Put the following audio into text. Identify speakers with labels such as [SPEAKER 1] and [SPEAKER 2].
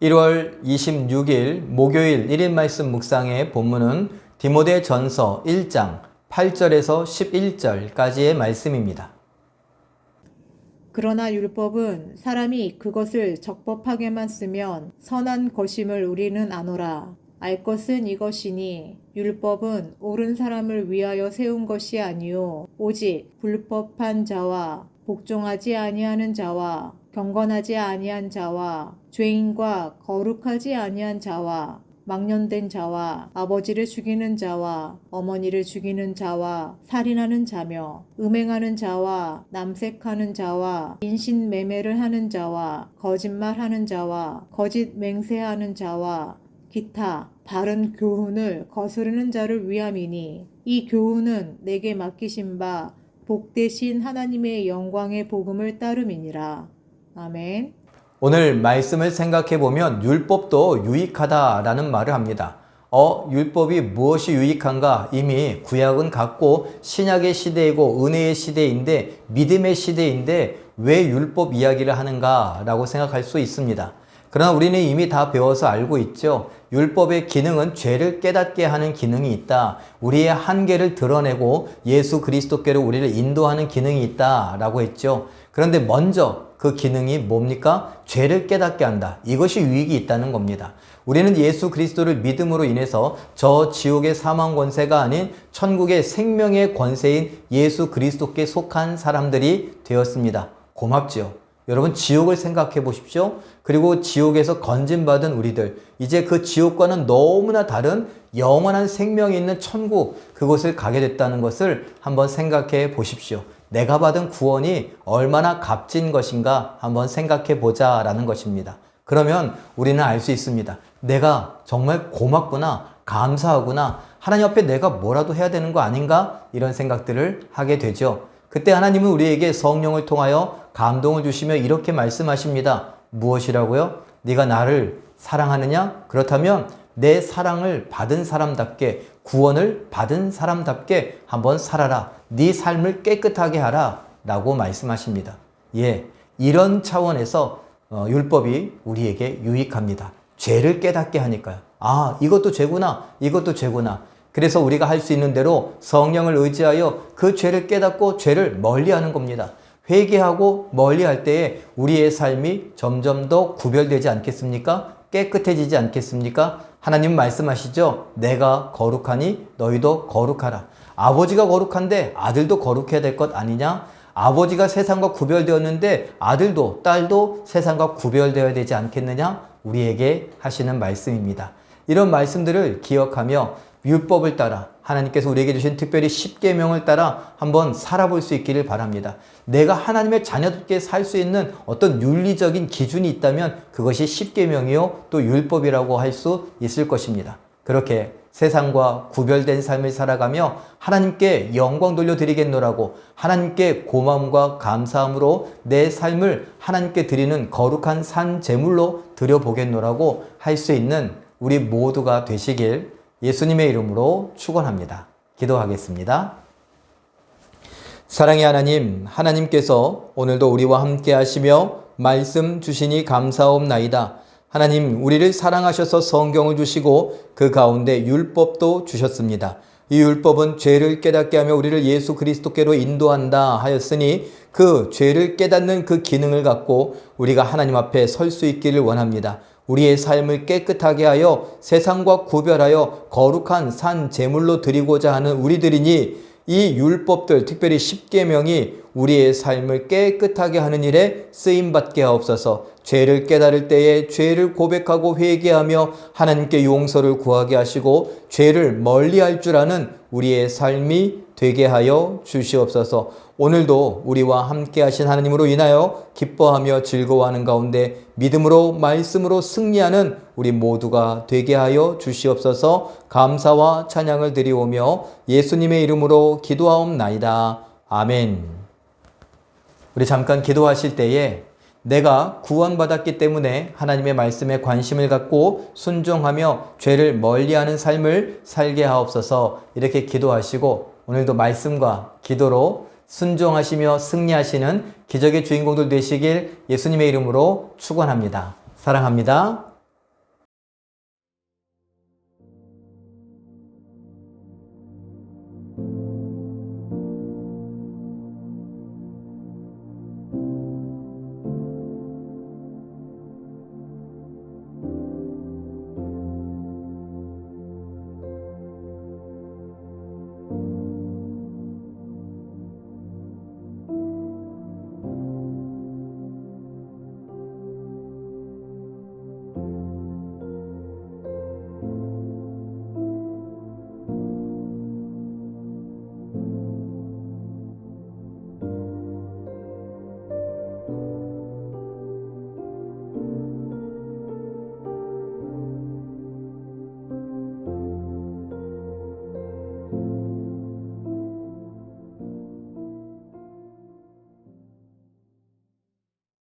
[SPEAKER 1] 1월 26일 목요일 1인 말씀 묵상의 본문은 디모데 전서 1장 8절에서 11절까지의 말씀입니다.
[SPEAKER 2] 그러나 율법은 사람이 그것을 적법하게만 쓰면 선한 것임을 우리는 아노라. 알 것은 이것이니 율법은 옳은 사람을 위하여 세운 것이 아니요 오직 불법한 자와 복종하지 아니하는 자와 경건하지 아니한 자와 죄인과 거룩하지 아니한 자와 망년된 자와 아버지를 죽이는 자와 어머니를 죽이는 자와 살인하는 자며 음행하는 자와 남색하는 자와 인신 매매를 하는 자와 거짓말하는 자와 거짓 맹세하는 자와 기타 바른 교훈을 거스르는 자를 위함이니 이 교훈은 내게 맡기신 바 복되신 하나님의 영광의 복음을 따름이니라. 아멘.
[SPEAKER 1] 오늘 말씀을 생각해 보면 율법도 유익하다라는 말을 합니다. 어, 율법이 무엇이 유익한가? 이미 구약은 같고 신약의 시대이고 은혜의 시대인데 믿음의 시대인데 왜 율법 이야기를 하는가라고 생각할 수 있습니다. 그러나 우리는 이미 다 배워서 알고 있죠. 율법의 기능은 죄를 깨닫게 하는 기능이 있다. 우리의 한계를 드러내고 예수 그리스도께로 우리를 인도하는 기능이 있다라고 했죠. 그런데 먼저 그 기능이 뭡니까? 죄를 깨닫게 한다. 이것이 유익이 있다는 겁니다. 우리는 예수 그리스도를 믿음으로 인해서 저 지옥의 사망 권세가 아닌 천국의 생명의 권세인 예수 그리스도께 속한 사람들이 되었습니다. 고맙지요. 여러분 지옥을 생각해 보십시오. 그리고 지옥에서 건진받은 우리들 이제 그 지옥과는 너무나 다른 영원한 생명이 있는 천국 그곳을 가게 됐다는 것을 한번 생각해 보십시오. 내가 받은 구원이 얼마나 값진 것인가 한번 생각해 보자 라는 것입니다. 그러면 우리는 알 수 있습니다. 내가 정말 고맙구나, 감사하구나, 하나님 앞에 내가 뭐라도 해야 되는 거 아닌가? 이런 생각들을 하게 되죠. 그때 하나님은 우리에게 성령을 통하여 감동을 주시며 이렇게 말씀하십니다. 무엇이라고요? 네가 나를 사랑하느냐? 그렇다면 내 사랑을 받은 사람답게 구원을 받은 사람답게 한번 살아라. 네 삶을 깨끗하게 하라. 라고 말씀하십니다. 예. 이런 차원에서 어, 율법이 우리에게 유익합니다. 죄를 깨닫게 하니까요. 아, 이것도 죄구나. 이것도 죄구나. 그래서 우리가 할 수 있는 대로 성령을 의지하여 그 죄를 깨닫고 죄를 멀리 하는 겁니다. 회개하고 멀리 할 때에 우리의 삶이 점점 더 구별되지 않겠습니까? 깨끗해지지 않겠습니까? 하나님 말씀하시죠. 내가 거룩하니 너희도 거룩하라. 아버지가 거룩한데 아들도 거룩해야 될 것 아니냐? 아버지가 세상과 구별되었는데 아들도 딸도 세상과 구별되어야 되지 않겠느냐? 우리에게 하시는 말씀입니다. 이런 말씀들을 기억하며 율법을 따라 하나님께서 우리에게 주신 특별히 10계명을 따라 한번 살아볼 수 있기를 바랍니다. 내가 하나님의 자녀답게 살 수 있는 어떤 윤리적인 기준이 있다면 그것이 10계명이요 또 율법이라고 할 수 있을 것입니다. 그렇게 세상과 구별된 삶을 살아가며 하나님께 영광 돌려드리겠노라고 하나님께 고마움과 감사함으로 내 삶을 하나님께 드리는 거룩한 산 제물로 드려보겠노라고 할 수 있는 우리 모두가 되시길 예수님의 이름으로 축원합니다. 기도하겠습니다. 사랑의 하나님, 하나님께서 오늘도 우리와 함께 하시며 말씀 주시니 감사옵나이다. 하나님, 우리를 사랑하셔서 성경을 주시고 그 가운데 율법도 주셨습니다. 이 율법은 죄를 깨닫게 하며 우리를 예수 그리스도께로 인도한다 하였으니 그 죄를 깨닫는 그 기능을 갖고 우리가 하나님 앞에 설 수 있기를 원합니다. 우리의 삶을 깨끗하게 하여 세상과 구별하여 거룩한 산 제물로 드리고자 하는 우리들이니 이 율법들 특별히 10계명이 우리의 삶을 깨끗하게 하는 일에 쓰임 받게 하옵소서. 죄를 깨달을 때에 죄를 고백하고 회개하며 하나님께 용서를 구하게 하시고 죄를 멀리할 줄 아는 우리의 삶이 되게 하여 주시옵소서. 오늘도 우리와 함께 하신 하나님으로 인하여 기뻐하며 즐거워하는 가운데 믿음으로 말씀으로 승리하는 우리 모두가 되게 하여 주시옵소서. 감사와 찬양을 드리오며 예수님의 이름으로 기도하옵나이다. 아멘. 우리 잠깐 기도하실 때에 내가 구원받았기 때문에 하나님의 말씀에 관심을 갖고 순종하며 죄를 멀리하는 삶을 살게 하옵소서 이렇게 기도하시고 오늘도 말씀과 기도로 순종하시며 승리하시는 기적의 주인공들 되시길 예수님의 이름으로 축원합니다. 사랑합니다.